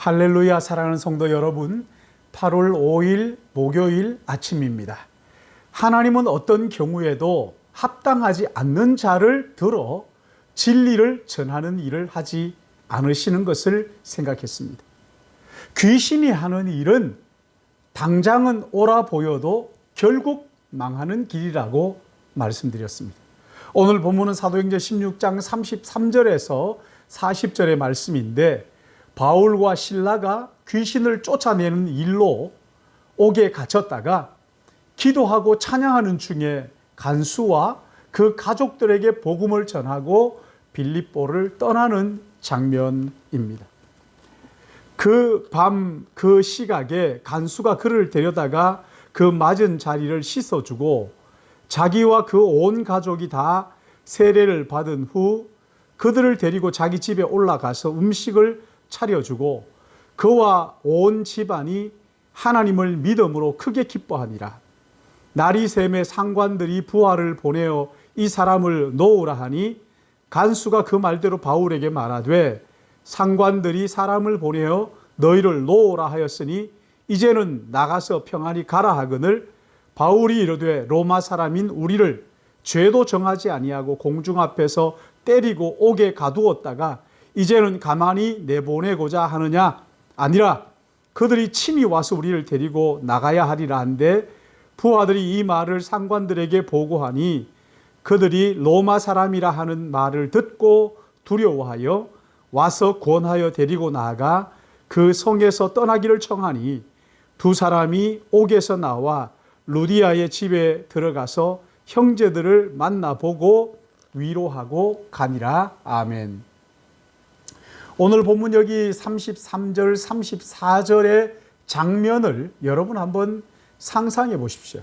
할렐루야 사랑하는 성도 여러분, 8월 5일 목요일 아침입니다. 하나님은 어떤 경우에도 합당하지 않는 자를 들어 진리를 전하는 일을 하지 않으시는 것을 생각했습니다. 귀신이 하는 일은 당장은 옳아 보여도 결국 망하는 길이라고 말씀드렸습니다. 오늘 본문은 사도행전 16장 33절에서 40절의 말씀인데 바울과 신라가 귀신을 쫓아내는 일로 옥에 갇혔다가 기도하고 찬양하는 중에 간수와 그 가족들에게 복음을 전하고 빌립보를 떠나는 장면입니다. 그 밤 그 시각에 간수가 그를 데려다가 그 맞은 자리를 씻어주고 자기와 그 온 가족이 다 세례를 받은 후 그들을 데리고 자기 집에 올라가서 음식을 차려주고 그와 온 집안이 하나님을 믿음으로 크게 기뻐하니라. 샘에 상관들이 부하를 보내어 이 사람을 놓으라 하니 간수가 그 말대로 바울에게 말하되 상관들이 사람을 보내어 너희를 놓으라 하였으니 이제는 나가서 평안히 가라 하거늘 바울이 이르되 로마 사람인 우리를 죄도 정하지 아니하고 공중 앞에서 때리고 옥에 가두었다가 이제는 가만히 내보내고자 하느냐 아니라 그들이 친히 와서 우리를 데리고 나가야 하리라 한데 부하들이 이 말을 상관들에게 보고하니 그들이 로마 사람이라 하는 말을 듣고 두려워하여 와서 권하여 데리고 나가 그 성에서 떠나기를 청하니 두 사람이 옥에서 나와 루디아의 집에 들어가서 형제들을 만나보고 위로하고 가니라. 아멘. 오늘 본문 여기 33절, 34절의 장면을 여러분 한번 상상해 보십시오.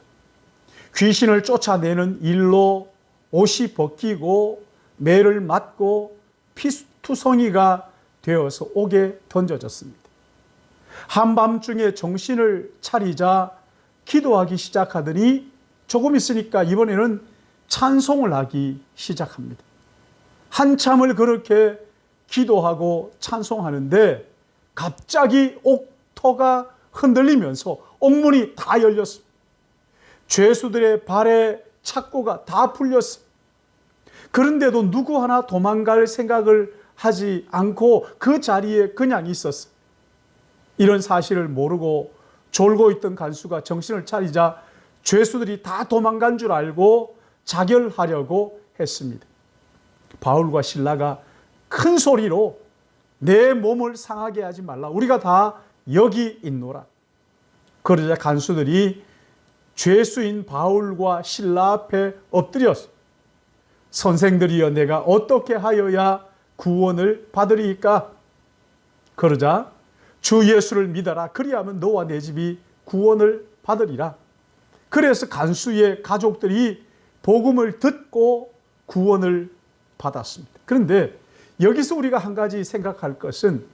귀신을 쫓아내는 일로 옷이 벗기고 매를 맞고 피투성이가 되어서 옥에 던져졌습니다. 한밤중에 정신을 차리자 기도하기 시작하더니 조금 있으니까 이번에는 찬송을 하기 시작합니다. 한참을 그렇게 기도하고 찬송하는데 갑자기 옥터가 흔들리면서 옥문이 다 열렸습니다. 죄수들의 발에 착고가 다 풀렸어요. 그런데도 누구 하나 도망갈 생각을 하지 않고 그 자리에 그냥 있었어요. 이런 사실을 모르고 졸고 있던 간수가 정신을 차리자 죄수들이 다 도망간 줄 알고 자결하려고 했습니다. 바울과 신라가 큰 소리로 내 몸을 상하게 하지 말라. 우리가 다 여기 있노라. 그러자 간수들이 죄수인 바울과 신라 앞에 엎드렸어. 선생들이여 내가 어떻게 하여야 구원을 받으리까? 그러자 주 예수를 믿어라. 그리하면 너와 내 집이 구원을 받으리라. 그래서 간수의 가족들이 복음을 듣고 구원을 받았습니다. 그런데 여기서 우리가 한 가지 생각할 것은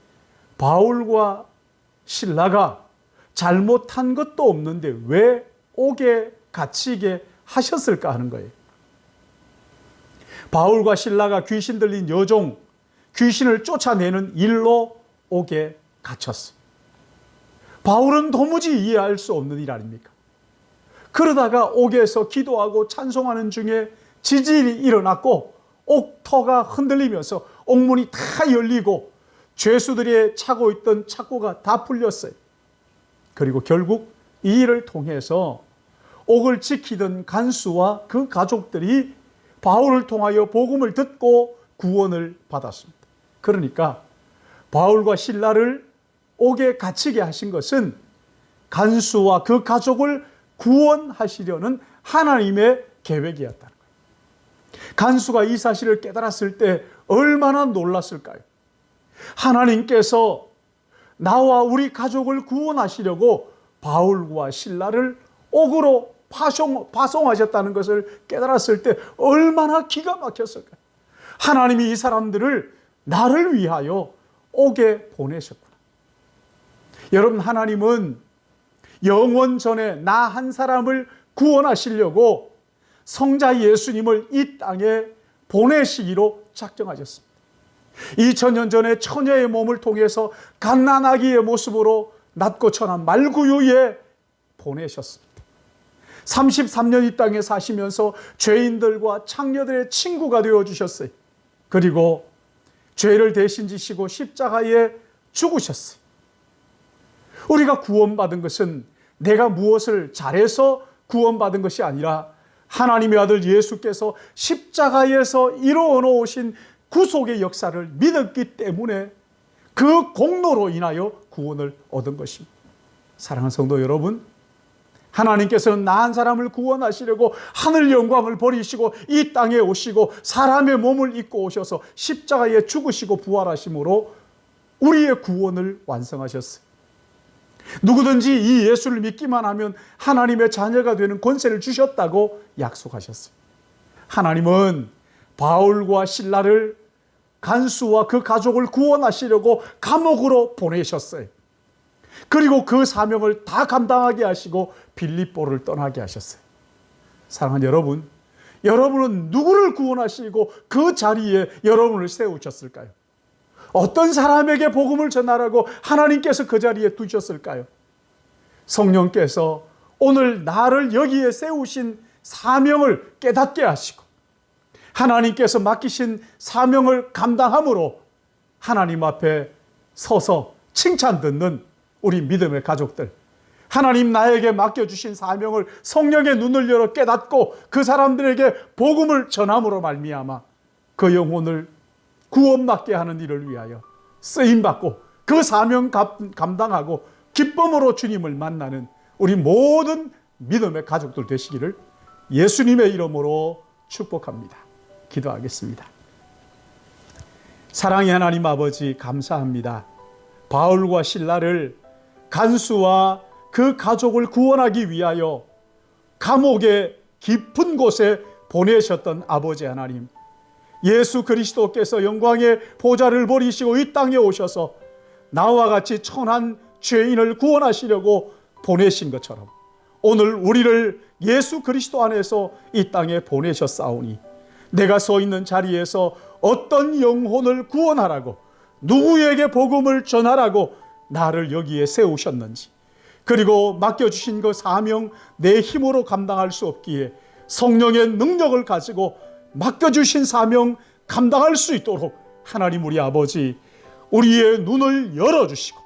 바울과 신라가 잘못한 것도 없는데 왜 옥에 갇히게 하셨을까 하는 거예요. 바울과 신라가 귀신 들린 여종, 귀신을 쫓아내는 일로 옥에 갇혔어. 바울은 도무지 이해할 수 없는 일 아닙니까? 그러다가 옥에서 기도하고 찬송하는 중에 지진이 일어났고 옥터가 흔들리면서 옥문이 다 열리고 죄수들이 차고 있던 착고가 다 풀렸어요. 그리고 결국 이 일을 통해서 옥을 지키던 간수와 그 가족들이 바울을 통하여 복음을 듣고 구원을 받았습니다. 그러니까 바울과 신라를 옥에 갇히게 하신 것은 간수와 그 가족을 구원하시려는 하나님의 계획이었다는 거예요. 간수가 이 사실을 깨달았을 때 얼마나 놀랐을까요? 하나님께서 나와 우리 가족을 구원하시려고 바울과 신라를 옥으로 파송, 파송하셨다는 것을 깨달았을 때 얼마나 기가 막혔을까요? 하나님이 이 사람들을 나를 위하여 옥에 보내셨구나. 여러분, 하나님은 영원 전에 나 한 사람을 구원하시려고 성자 예수님을 이 땅에 보내시기로 작정하셨습니다. 2000년 전에 처녀의 몸을 통해서 갓난아기의 모습으로 낮고 천한 말구유에 보내셨습니다. 33년 이 땅에 사시면서 죄인들과 창녀들의 친구가 되어 주셨어요. 그리고 죄를 대신 지시고 십자가에 죽으셨어요. 우리가 구원받은 것은 내가 무엇을 잘해서 구원받은 것이 아니라 하나님의 아들 예수께서 십자가에서 이루어 놓으신 구속의 역사를 믿었기 때문에 그 공로로 인하여 구원을 얻은 것입니다. 사랑하는 성도 여러분, 하나님께서는 나 한 사람을 구원하시려고 하늘 영광을 버리시고 이 땅에 오시고 사람의 몸을 입고 오셔서 십자가에 죽으시고 부활하심으로 우리의 구원을 완성하셨어요. 누구든지 이 예수를 믿기만 하면 하나님의 자녀가 되는 권세를 주셨다고 약속하셨어요. 하나님은 바울과 신라를 간수와 그 가족을 구원하시려고 감옥으로 보내셨어요. 그리고 그 사명을 다 감당하게 하시고 빌립보를 떠나게 하셨어요. 사랑하는 여러분, 여러분은 누구를 구원하시고 그 자리에 여러분을 세우셨을까요? 어떤 사람에게 복음을 전하라고 하나님께서 그 자리에 두셨을까요? 성령께서 오늘 나를 여기에 세우신 사명을 깨닫게 하시고 하나님께서 맡기신 사명을 감당함으로 하나님 앞에 서서 칭찬 듣는 우리 믿음의 가족들. 하나님 나에게 맡겨주신 사명을 성령의 눈을 열어 깨닫고 그 사람들에게 복음을 전함으로 말미암아 그 영혼을 구원받게 하는 일을 위하여 쓰임받고 그 사명 감당하고 기쁨으로 주님을 만나는 우리 모든 믿음의 가족들 되시기를 예수님의 이름으로 축복합니다. 기도하겠습니다. 사랑의 하나님 아버지 감사합니다. 바울과 신라를 간수와 그 가족을 구원하기 위하여 감옥의 깊은 곳에 보내셨던 아버지 하나님. 예수 그리스도께서 영광의 보좌를 버리시고 이 땅에 오셔서 나와 같이 천한 죄인을 구원하시려고 보내신 것처럼 오늘 우리를 예수 그리스도 안에서 이 땅에 보내셨사오니 내가 서 있는 자리에서 어떤 영혼을 구원하라고 누구에게 복음을 전하라고 나를 여기에 세우셨는지 그리고 맡겨주신 그 사명 내 힘으로 감당할 수 없기에 성령의 능력을 가지고 맡겨주신 사명 감당할 수 있도록 하나님 우리 아버지 우리의 눈을 열어주시고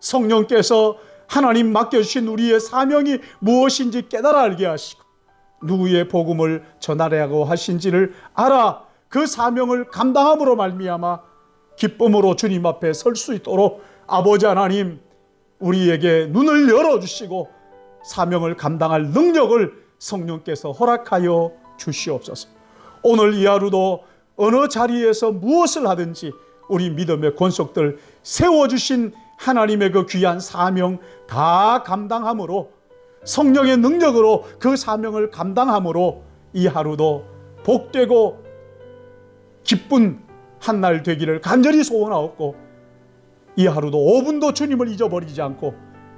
성령께서 하나님 맡겨주신 우리의 사명이 무엇인지 깨달아 알게 하시고 누구의 복음을 전하려고 하신지를 알아 그 사명을 감당함으로 말미암아 기쁨으로 주님 앞에 설 수 있도록 아버지 하나님 우리에게 눈을 열어주시고 사명을 감당할 능력을 성령께서 허락하여 주시옵소서. 오늘 이 하루도 어느 자리에서 무엇을 하든지 우리 믿음의 권속들 세워주신 하나님의 그 귀한 사명 다 감당함으로 성령의 능력으로 그 사명을 감당함으로 이 하루도 복되고 기쁜 한 날 되기를 간절히 소원하옵고 이 하루도 5분도 주님을 잊어버리지 않고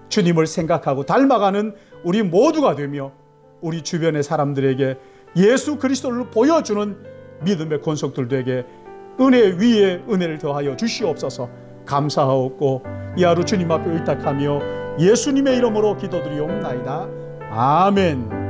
주님을 생각하고 닮아가는 우리 모두가 되며 우리 주변의 사람들에게 예수 그리스도를 보여주는 믿음의 권속들 되게 은혜 위에 은혜를 더하여 주시옵소서 감사하옵고 이 하루 주님 앞에 의탁하며 예수님의 이름으로 기도드리옵나이다. 아멘.